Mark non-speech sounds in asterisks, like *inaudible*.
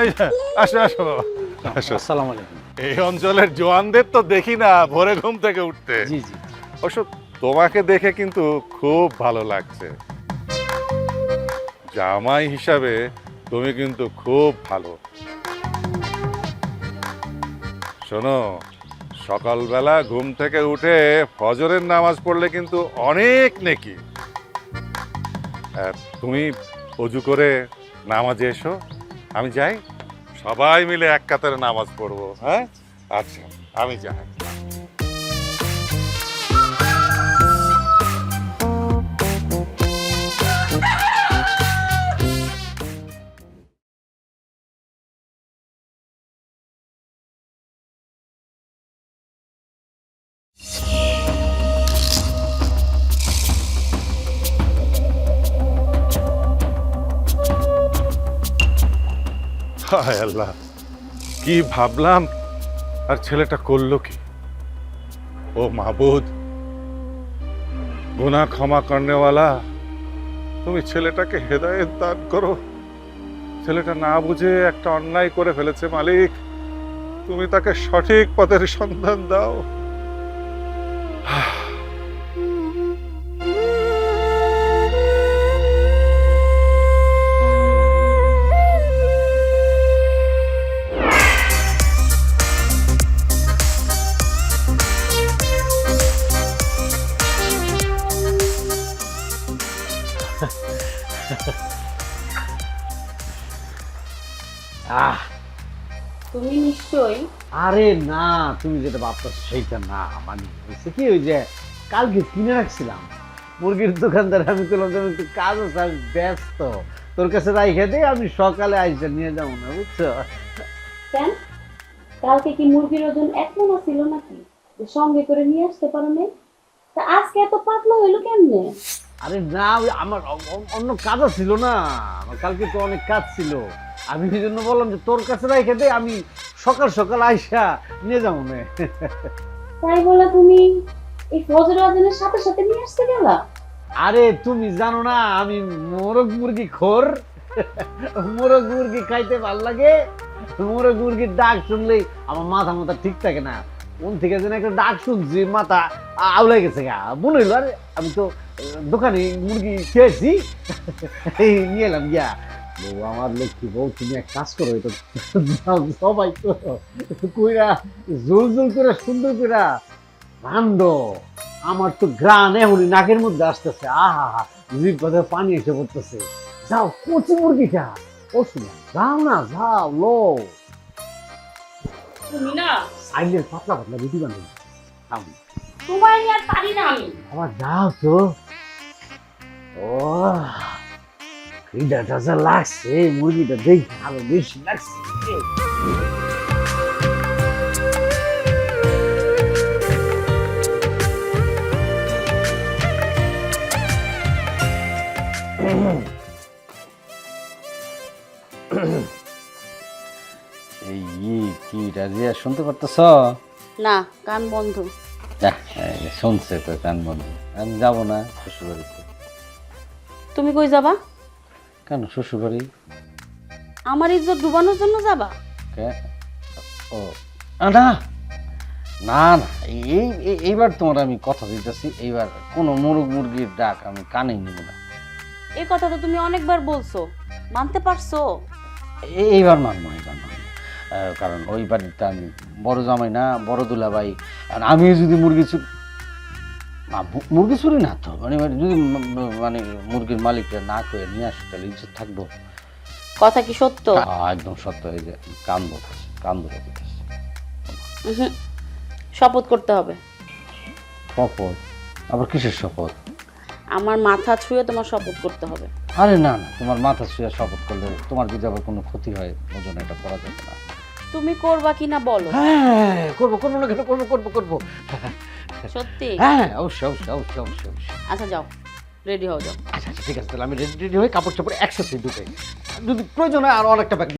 এই আসো আসো আসো। আসসালামু আলাইকুম। এই অঞ্চলের জোয়ানদের তো দেখি না ভোরে ঘুম থেকে উঠতে। জি জি। অবশ্য তোমাকে দেখে কিন্তু খুব ভালো লাগছে। জামাই হিসাবে তুমি কিন্তু খুব ভালো। শোনো সকালবেলা ঘুম থেকে উঠে ফজরের নামাজ পড়লে কিন্তু অনেক নেকি। তুমি অজু করে নামাজে এসো। আমি যাই? সবাই মিলে এক কাতারে নামাজ পড়ব হ্যাঁ? আচ্ছা আমি যাই। হায় আল্লাহ, কি ভাবলাম? আর ছেলেটা করল কি? ও মাবুদ গুনা ক্ষমা করনেওয়ালা, তুমি ছেলেটাকে হেদায়ত দান করো। ছেলেটা না বুঝে একটা অন্যায় করে ফেলেছে মালিক। তুমি তাকে সঠিক পথের সন্ধান দাও। *laughs* আহ। তুমি নিশ্চয়ই। আরে না তুমি যেটা সেইটা না মানে হয়েছে কি ওই যে কালকে কিনে রাখছিলাম। মুরগির দোকানদার আমি যে আমি একটু কাজ আছে আমি ব্যস্ত। তোর কাছে রাইখে আমি সকালে আইসা নিয়ে যাব না বুঝছ? কেন? কালকে কি মুরগির ওজন এক মনে ছিল নাকি? সঙ্গে করে নিয়ে আসতে পারো নাই? তা আজকে এত পাতলা হইল কেমনে? আরে না ওই আমার অন্য কাজ ছিল না। আমার কালকে তো অনেক কাজ ছিল। আমি এই জন্য বললাম যে তোর কাছে রাইখে দে আমি সকাল সকাল আইসা নিয়ে যাব না। তাই বলে তুমি এই ফজর আজানের সাথে সাথে নিয়ে আসতে গেলা? আরে তুমি জানো না আমি মোরগ মুরগি খোর। মোরগ মুরগি খাইতে ভালো লাগে। মোরগ মুরগির ডাক শুনলেই আমার মাথা মাথা ঠিক থাকে না। কোন থেকে যেন একটা ডাক শুনছি মাথা আউলাই গেছে গা। মনে হইল আরে আমি তো দোকানে মুরগি খেয়েছি। এই নিয়ে এলাম গিয়া বউ আমার লক্ষ্মী বউ তুমি এক কাজ করো এটা সবাই করো। কইরা জোল জোল করে সুন্দর কইরা রান্ড আমার তো গ্রান এমনই নাকের মধ্যে আসতেছে। আহা হা জিভ কথা পানি এসে পড়তেছে। যাও কচি মুরগিটা। ও শুনা যাও না যাও লো তুমি না? সাইলের পাতলা পাতলা রুটি বানাই খাও। না। তোমায় আর পারি না আমি। আবার যাও তো। ও খিদাটা যা লাগছে মুরগিটা দেখি আরও বেশি লাগছে এই কি রাজিয়া শুনতে পারতেছ? না কান বন্ধ। শুনছে তো কান বন্ধ। আমি যাব না শ্বশুরবাড়িতে। তুমি কই যাবা? কেন শ্বশুরবাড়ি? আমার ইজ্জত ডুবানোর জন্য যাবা? কে? ও আ, না না না এই এই- এইবার তোমার আমি কথা দিতেছি এইবার কোনো মুরগ মুরগির ডাক আমি কানে নিব না। এই কথা তো তুমি অনেকবার বলছো মানতে পারছ? এ- এইবার মানবো এইবার মানবো। আহ, কারণ ওই বাড়িতে আমি বড় জামাই না বড় দুলাভাই আর আমি যদি মুরগি চুরি না মুরগি চুরি না তো? মানে মানে যদি মানে মুরগির মালিকরা না করে নিয়ে আসে তাহলে ইজ্জত থাকব? কথা কি সত্য? একদম সত্য এই যে কান্দো কান্দো। শপথ করতে হবে। শপথ? আবার কিসের শপথ? আমার মাথা ছুঁয়ে তোমার শপথ করতে হবে। আরে না না তোমার মাথা ছুঁয়ে শপথ করলে তোমার যদি আবার কোনো ক্ষতি হয় ওজন এটা করা যাবে না। তুমি করবা কিনা বলো। হ্যাঁ করব করব না কেন? করব করব করব। সত্যি? হ্যাঁ অবশ্যই অবশ্যই অবশ্যই অবশ্যই অবশ্যই। আচ্ছা যাও। রেডি হও যাও। আচ্ছা আচ্ছা ঠিক আছে তাহলে আমি রেডি রেডি হয়ে কাপড় চাপড় একসাথে ঢুকে যদি প্রয়োজন হয় আর অনেকটা ব্যাগ